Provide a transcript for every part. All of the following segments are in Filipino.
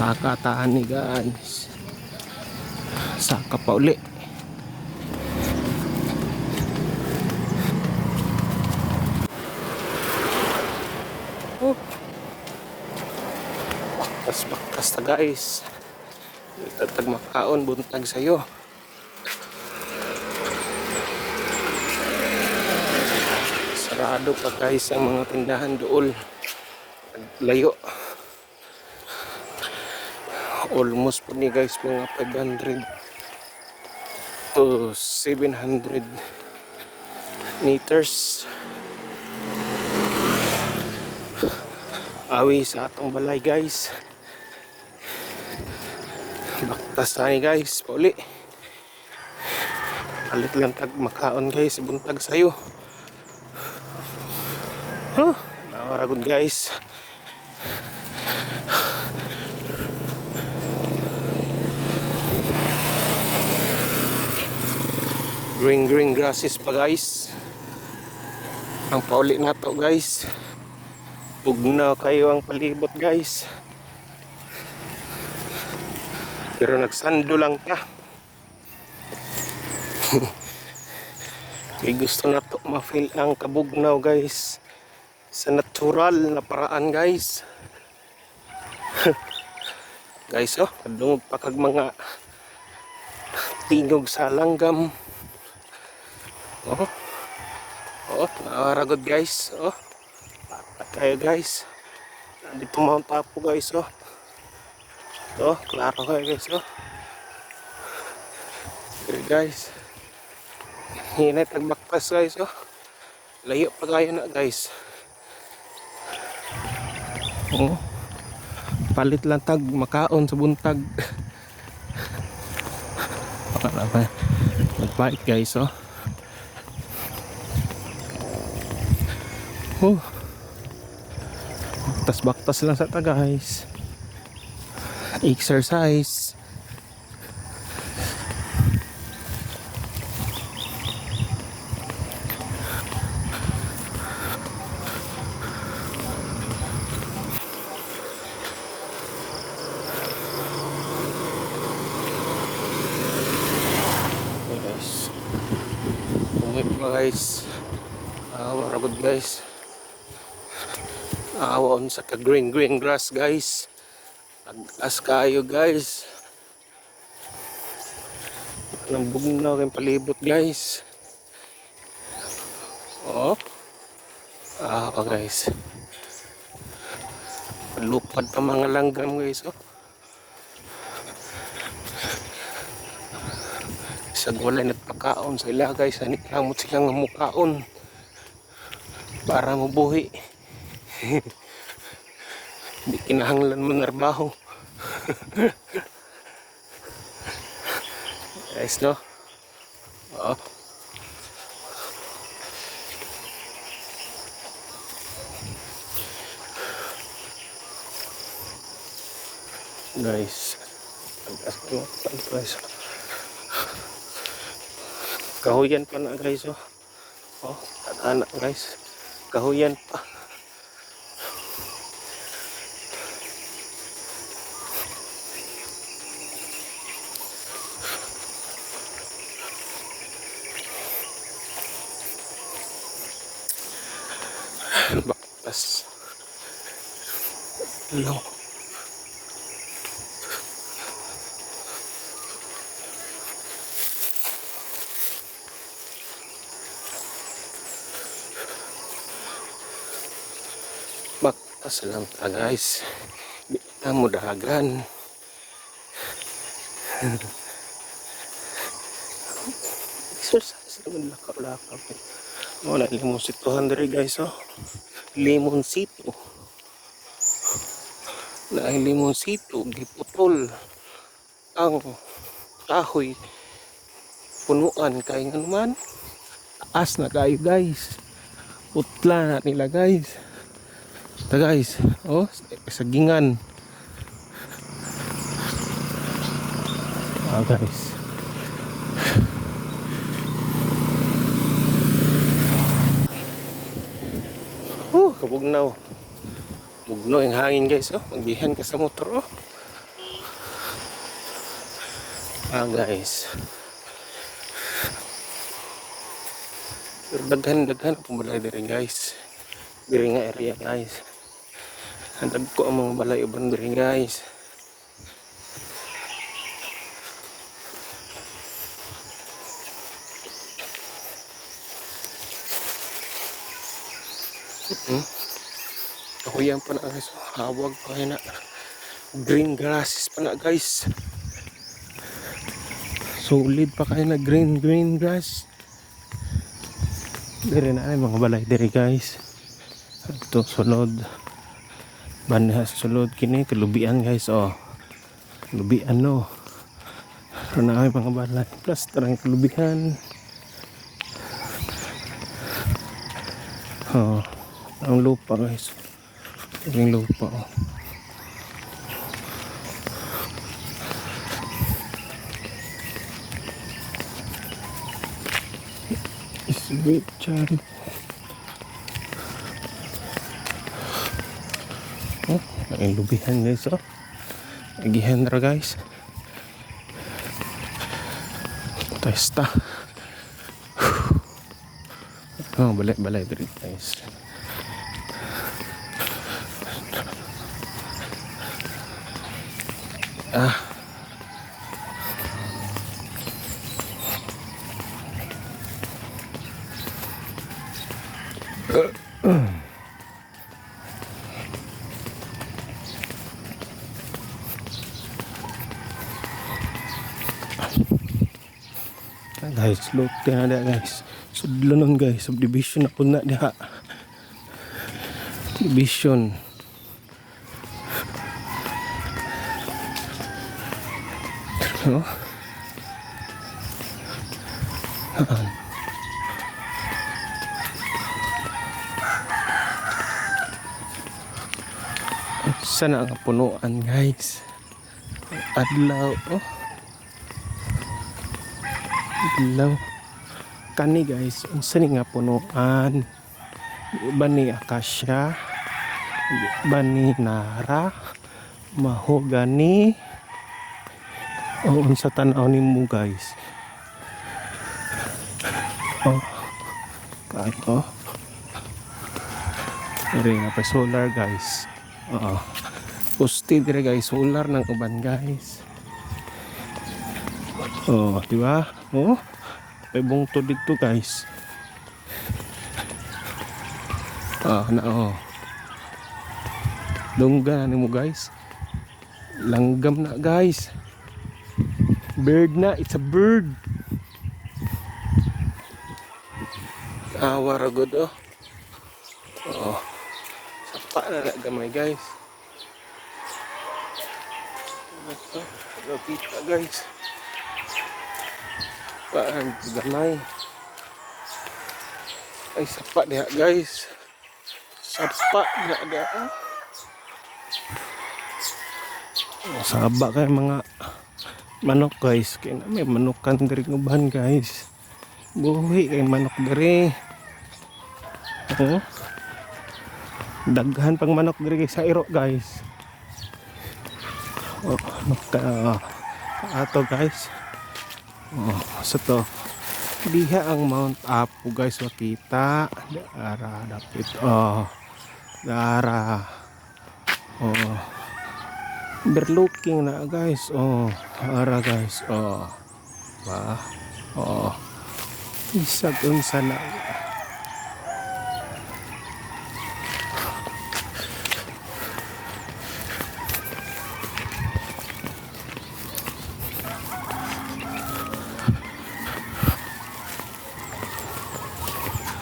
Saka taan ni guys. Saka pa uli. Oh. Baktas ta guys. Itatag makaon buntag sayo. Sarado pa guys ang mga tindahan dool. Layo. Almost po ni guys mga 500 to 700 meters. Awi sa atong balay guys. Baktas ni guys. Pauli. Palit lang tag makaon guys. Buntag sayo. Huh? Nawaragod guys. Green green grasses pa guys. Ang pauli na to guys. Pugnaw kayo ang palibot guys. Pero nagsando lang ta. May gusto na to ma-feel ang kabugnaw guys. Sa natural na paraan guys. guys oh, kadungog pa kag mga tingog sa langgam. Oh. Oh, nakaragod guys. Oh. Papat kayo guys. Nandito Mount Apo guys. Oh. Oh, klaro kayo guys. Oh. Okay guys. Hinay tagbaktas guys. Oh. Layo pa kayo na guys. Oh. Palit lang tag makaon sa buntag. Para ba? Nagbalik guys. Oh. Oh. Baktas-baktas lang sa ta guys. Exercise. Guys. Ah, waragod guys. Awon sa ka green green grass guys. Tagas kayo guys. Nambog na kayong palibot guys. Oh. Ah, pa guys. Lupad pa mga langgam guys oh. Sa gulay nagpakaon sa ila guys. Ani kamot silang mukaon. Para mabuhi. Hindi kinahanglan mo narbaho. Guys, no? Oo. Guys. Pagkas ko guys. Kahuyan pa na guys, oh. Oh, anak guys. Kahuyan pa. Baktas. Hello. Baktas lang ta guys. Di na mo dagan. Exercise naman lakaw-lakaw. Wala limon si 200 guys oh. Limonsito. Na limonsito giputol ang kahoy. Punuan kay nga naman. Taas na kayo guys. Putla na nila guys. Ta guys oh sagingan ah guys Mugnaw. Oh. Mugno ang hangin guys. Oh, magbihan ka sa motor. Oh. Ah guys. Pero daghan-daghan po balay diri guys. Diri nga area guys. Handag ko ang mga balay uban diri guys. Ako yan pa na guys. Hawag pa na. Green grasses pa na guys. Solid pa kayo na green green grass. Dire na mga balay dire guys. Ito sulod. Banha sulod kini kalubian guys oh. Lubian no. Pero na ay mga balay. Plus tarang kalubihan. Oh. Ang lupa guys. Ang lupa oh. Sweet cherry. Oh, ang lubihan guys oh. Agihan ra guys. Testa. Oh, balay-balay diri guys. Ah. Guys, look na na guys. Sudlo nun guys, subdivision ako na diha. Division. Ah. Sana ang punuan guys. Adlaw oh. Adlaw. Kani guys, unsa ni nga punuan? Iba ni akasya, iba ni nara, mahogani. O unsa tan-aw nimo guys? Oh. Kato. Diri nga pa solar guys. Oo. Poste dire guys, solar ng uban guys. Oh, di ba? Oh. May bungtod dito guys. Ah, na oh. Dungga na mo guys. Langgam na guys. Bird na, it's a bird. Awa ra good oh. Oh. Sapa na na gamay guys. Ito, kita guys. Paan gamay. Ay sapa diha guys. Sapa diha diha. Oh, saba kay mga manok guys. Kaya na may manukan diri nguban guys. Buhi kay manok diri. Oh. Daghan pang manok diri sa iro guys. Oh, maka ato guys. Oh, sa to. Diha ang Mount Apo guys makita. Dara dapit. Oh. Dara. Oh. Overlooking na guys. Oh. Ara guys. Oh. Ba. Oh. Isa dun sa na.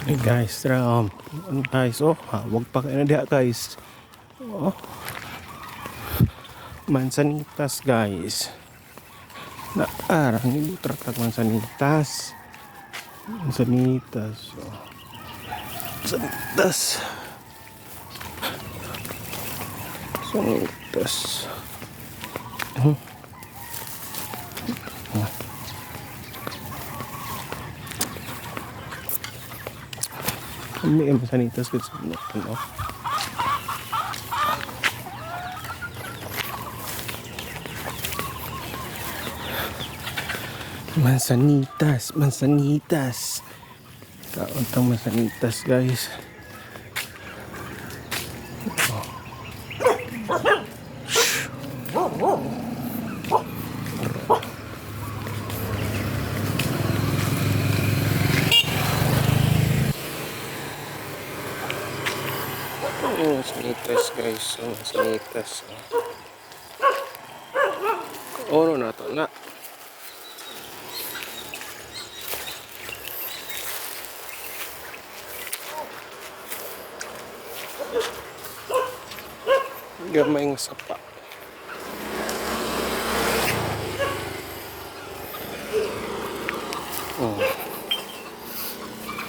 Hey guys, tara um, ano guys, oh, ha, wag pa kayo na diha guys. Oh. Mansanitas guys. Na arang ibu tratag mansanitas. Mansanitas. Oh. Mansanitas. Mansanitas. Hmm. Kami ang masanitas ko sa Mansanitas, mansanitas. Kauntang mansanitas, guys. Oh, mansanitas, guys. Oh, mansanitas. Oh, ano na to na? Gamay sapa. Oh.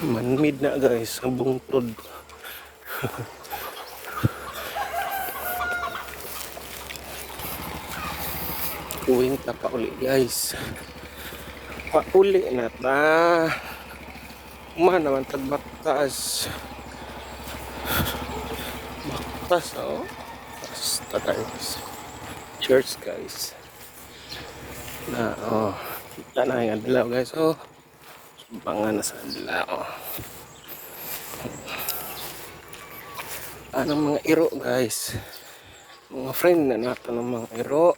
Manmid na guys, ang bungtod. Uwing ta pa uli guys. Pa uli na ta. Man naman tagbaktas. Baktas oh. Guys. Church guys. Na oh. Kita na yung adlaw guys oh. Bangan na sa adlaw. Anong mga iro guys. Mga friend na nato ng mga iro.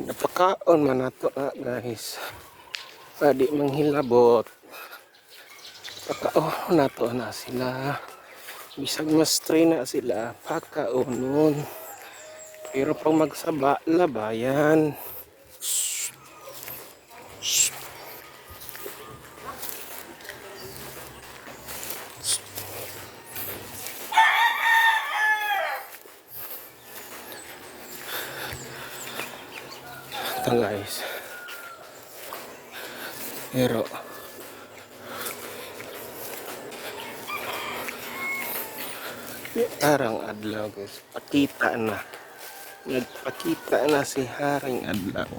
Napakaon man nato na guys. Pwede manghilabot. Pakaon nato na sila. Bisag mas train na sila. Pakaonon. Pero pag magsaba, labayan. Ito guys. Pero Harang adlaw guys. Pakita na. Nagpakita na si Haring Adlaw.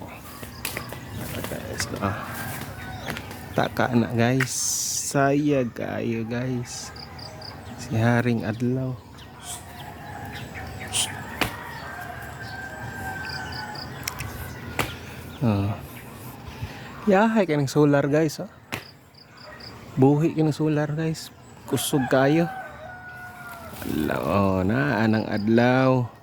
Guys. Oh. Taka na guys. Saya kayo guys. Si Haring Adlaw. Oh. Yahay ka ng solar guys. Oh. Buhi ka ng solar guys. Kusog kayo. Adlaw. Oh, na anang adlaw.